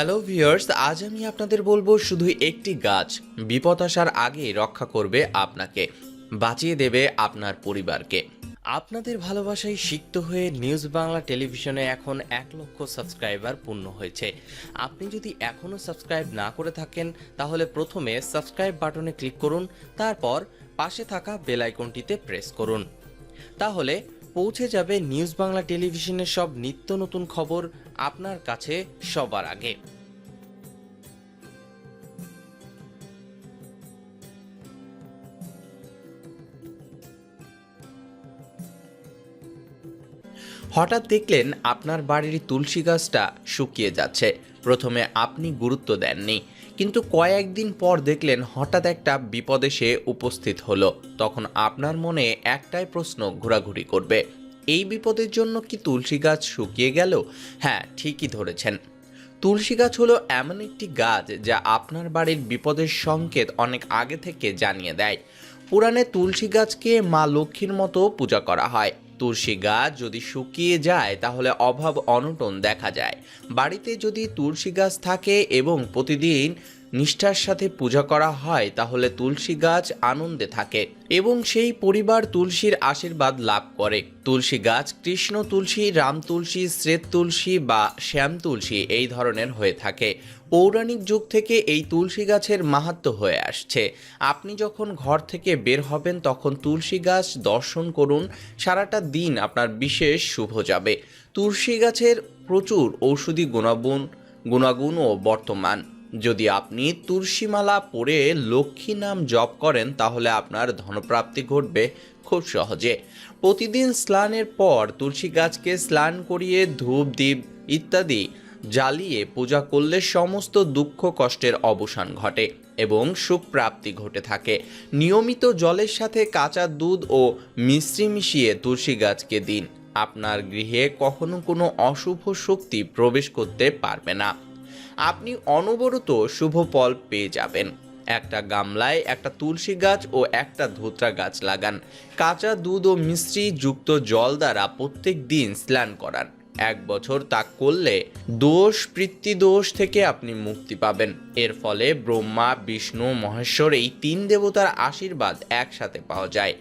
Hello viewers, আজ আমি আপনাদের বলব শুধু একটি গাছ, বিপদ আসার আগে রক্ষা করবে আপনাকে, বাঁচিয়ে দেবে আপনার পরিবারকে। আপনাদের ভালোবাসায় সিক্ত হয়ে নিউজ বাংলা টেলিভিশনে এখন এক লক্ষ সাবস্ক্রাইবার পূর্ণ হয়েছে। আপনি যদি এখনও সাবস্ক্রাইব না করে থাকেন, তাহলে প্রথমে সাবস্ক্রাইব বাটনে ক্লিক করুন, তারপর পাশে থাকা বেল আইকনটিতে প্রেস করুন। তাহলে পৌঁছে যাবে নিউজ বাংলা টেলিভিশনের সব নিত্য নতুন খবর আপনার কাছে সবার আগে। হঠাৎ দেখলেন আপনার বাড়ির তুলসী গাছটা শুকিয়ে যাচ্ছে। প্রথমে আপনি গুরুত্ব দেননি, কিন্তু কয়েকদিন পর দেখলেন হঠাৎ একটা বিপদ এসে উপস্থিত হলো। তখন আপনার মনে একটাই প্রশ্ন ঘোরাঘুরি করবে, এই বিপদের জন্য কি তুলসী গাছ শুকিয়ে গেল? হ্যাঁ ঠিকই ধরেছেন। তুলসী গাছ হলো এমন একটি গাছ যা আপনার বাড়ির বিপদের সংকেত অনেক আগে থেকে জানিয়ে দেয়। পুরাণে তুলসী গাছকে মা লক্ষ্মীর মতো পূজা করা হয়। তুলসী গাছ যদি শুকিয়ে যায়, তাহলে অভাব অনটন দেখা যায়। বাড়িতে যদি তুলসী গাছ থাকে এবং প্রতিদিন নিষ্ঠার সাথে পূজা করা হয়, তাহলে তুলসী গাছ আনন্দে থাকে এবং সেই পরিবার তুলসীর আশীর্বাদ লাভ করে। তুলসী গাছ কৃষ্ণ তুলসী, রাম তুলসী শ্রেত তুলসী বা শ্যাম তুলসী এই ধরনের হয়ে থাকে। পৌরাণিক যুগ থেকে এই তুলসী গাছের মাহাত্ম হয়ে আসছে। আপনি যখন ঘর থেকে বের হবেন, তখন তুলসী গাছ দর্শন করুন, সারাটা দিন আপনার বিশেষ শুভ যাবে। তুলসী গাছের প্রচুর ঔষধি গুণাগুণ, গুণাগুণও বর্তমান। যদি আপনি তুলসীমালা পরে লক্ষ্মী নাম জপ করেন, তাহলে আপনার ধনপ্রাপ্তি ঘটবে খুব সহজে। প্রতিদিন স্নানের পর তুলসী গাছকে স্নান করিয়ে ধূপ দ্বীপ ইত্যাদি জ্বালিয়ে পূজা করলে সমস্ত দুঃখ কষ্টের অবসান ঘটে এবং সুখ প্রাপ্তি ঘটে থাকে। নিয়মিত জলের সাথে কাঁচা দুধ ও মিশ্রি মিশিয়ে তুলসী গাছকে দিন। আপনার গৃহে কখনো কোনো অশুভ শক্তি প্রবেশ করতে পারবে না। আপনি অনবরত শুভ ফল পেয়ে যাবেন। একটা গামলায় একটা তুলসী গাছ ও একটা ধুতরা গাছ লাগান। কাঁচা দুধ ও মিশ্রি যুক্ত জল দ্বারা প্রত্যেক দিন স্নান করান। এক বছর তা করলে দোষ দোষ থেকে আপনি মুক্তি পাবেন। এর ফলে ব্রহ্মা, বিষ্ণু, মহেশ্বর এই তিন দেবতার আশীর্বাদ একসাথে পাওয়া যায়।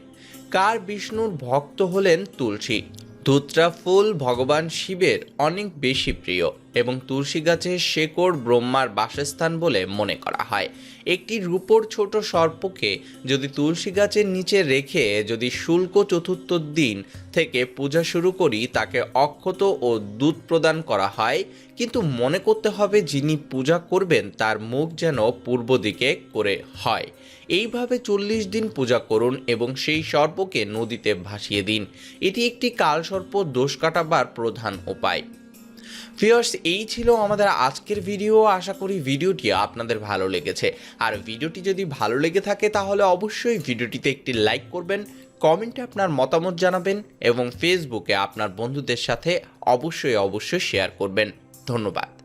কার বিষ্ণুর ভক্ত হলেন তুলসী? ধুত্রা ফুল ভগবান শিবের অনেক বেশি প্রিয়। এবং তুলসী গাছের শেকড় ব্রহ্মার বাসস্থান বলে মনে করা হয়। একটি রূপোর ছোট সর্পকে যদি তুলসী গাছের নিচে রেখে যদি শুল্ক চতুর্থ দিন থেকে পূজা শুরু করি, তাকে অক্ষত ও দুধ প্রদান করা হয়। কিন্তু মনে করতে হবে যিনি পূজা করবেন, তার মুখ যেন পূর্ব দিকে করে হয়। এইভাবে চল্লিশ দিন পূজা করুন এবং সেই সর্পকে নদীতে ভাসিয়ে দিন। এটি একটি কালসর্প দোষ কাটাবার প্রধান উপায়। ভিউয়ার্স এই ছিল আমাদের আজকের ভিডিও আশা করি ভিডিওটি আপনাদের ভালো লেগেছে। আর ভিডিওটি যদি ভালো লেগে থাকে, তাহলে অবশ্যই ভিডিওটিতে একটি লাইক করবেন কমেন্টে আপনার মতামত জানাবেন, এবং ফেসবুকে আপনার বন্ধুদের সাথে অবশ্যই অবশ্যই শেয়ার করবেন। ধন্যবাদ।